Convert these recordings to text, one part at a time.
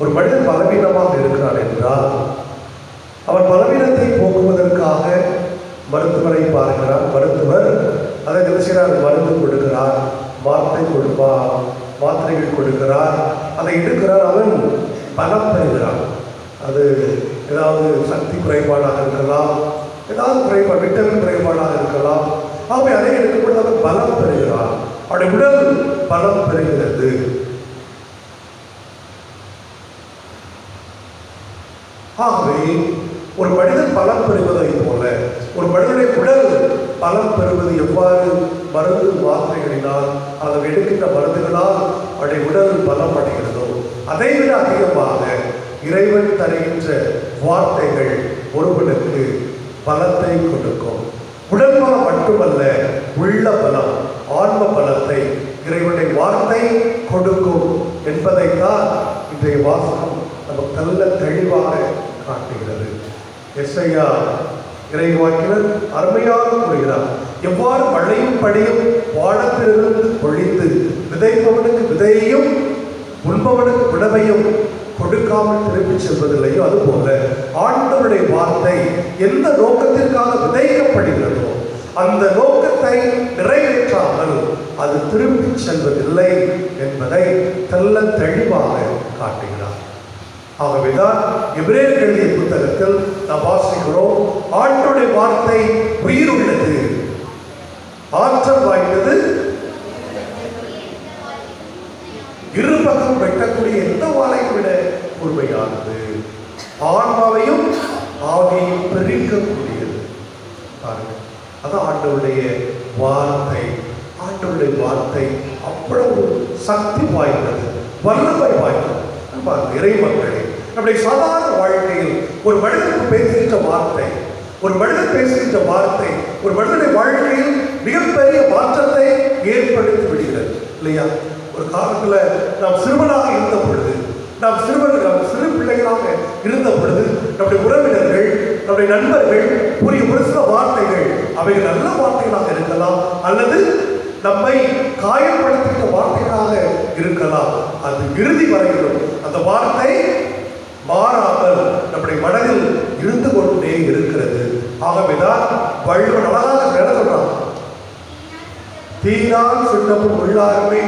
ஒரு மனிதன் பலவீனமாக இருக்கிறான் என்றால் அவன் பலவீனத்தை போக்குவதற்காக மருத்துவரை பார்க்கிறான். மருத்துவர் அதை நினைச்சார் மருந்து கொடுக்கிறார் வார்த்தை கொடுப்பார் மாத்திரைகள் கொடுக்கிறார். அதை எடுக்கிறார் அவன் பலம் பெறுகிறான். அது ஏதாவது சக்தி குறைபாடாக இருக்கலாம் ஏதாவது குறைபாடு விட்டமின் குறைபாடாக இருக்கலாம். ஆகவே அதை எடுக்கும்போது அவன் பலம் பெறுகிறான். அவனுடைய உடல் பலம் பெறுகிறது. ஆகவே ஒரு மனிதன் பலம் பெறுவதை போல ஒரு மனிதனுடைய உடல் பலம் பெறுவது எவ்வாறு? மருந்து வார்த்தைகளினால் அதை எடுக்கின்ற மருந்துகளால் அவருடைய உடல் பலம் அடைகிறதோ அதை விட அதிகமாக இறைவன் தருகின்ற வார்த்தைகள் ஒருவனுக்கு பலத்தை கொடுக்கும். உடல் பலம் மட்டுமல்ல உள்ள பலம் ஆன்ம பலத்தை இறைவனை வார்த்தை கொடுக்கும் என்பதைத்தான் இன்றைய வாசகம் நமக்கு நல்ல தெளிவாக காட்டுகிறது எஸ்ஐயா இறைவாக்கினர் அருமையாக கூறுகிறார். எவ்வாறு மழையும் படியும் வானத்திலிருந்து பொழித்து விதைப்பவனுக்கு விதையையும் உண்பவனுக்கு உணவையும் கொடுக்காமல் திருப்பிச் செல்வதில்லையோ? அதுபோல ஆண்டவருடைய வார்த்தை எந்த நோக்கத்திற்காக விதைக்கப்படுகிறதோ அந்த நோக்கத்தை நிறைவேற்றாமல் அது திரும்பிச் செல்வதில்லை என்பதை தெல்ல தெளிவாக காட்டுகிறார். ஆகவேதான் எபிரேயர் எழுதிய புத்தகத்தில் நாம் வாசிக்கிறோம் ஆண்டோடைய வார்த்தை உயிர் உள்ளது. ஆற்றல் வாய்ந்தது இரு பக்கம் வெட்டக்கூடிய எந்த வாழையும் விட கூர்மையானது. ஆன்மாவையும் ஆவியையும் பிரிக்கக்கூடியது. பாருங்க அதான் ஆண்டவுடைய வார்த்தை. ஆண்டவருடைய வார்த்தை அவ்வளவு சக்தி வாய்ந்தது வல்லமை வாய்ந்தது. நம்ம இறை மக்களே நம்முடைய சாதாரண வாழ்க்கையில் ஒரு மனிதனுக்கு பேசுகின்ற வார்த்தை ஒரு மனிதன் பேசுகின்ற வார்த்தை ஒரு மனிதனுடைய வாழ்க்கையில் மிகப்பெரிய மாற்றத்தை ஏற்படுத்தி விடுகிறது. இல்லையா? ஒரு காலத்தில் நாம் சிறுவனாக இருந்த பொழுது நாம் சிறுவர்கள் சிறு பிள்ளைகளாக இருந்த பொழுது நம்முடைய உறவினர்கள் நம்முடைய நண்பர்கள் கூறிய ஒரு சில வார்த்தைகள் அவை நல்ல வார்த்தைகளாக இருக்கலாம் அல்லது நம்மை காயப்படுத்துகிற வார்த்தைகளாக இருக்கலாம். அது இறுதி வரையிலும் அந்த வார்த்தை இருந்து கொண்டே இருக்கிறது. ஆகவேதான் வள்ளுவர் அழகாக வேலை சொல்றான் தீரால் சுண்டமும் உள்ளாருமே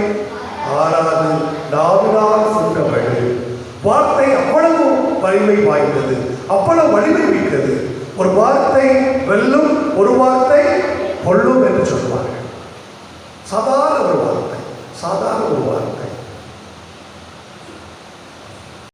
ஆறாது நாவினால் சுட்டவள் வார்த்தை அவ்வளவு வலிமை வாய்ந்தது அவ்வளவு வலிமை மிக்கது. ஒரு வார்த்தை வெல்லும் ஒரு வார்த்தை கொல்லும் என்று சொல்வார்கள். வார்த்தை.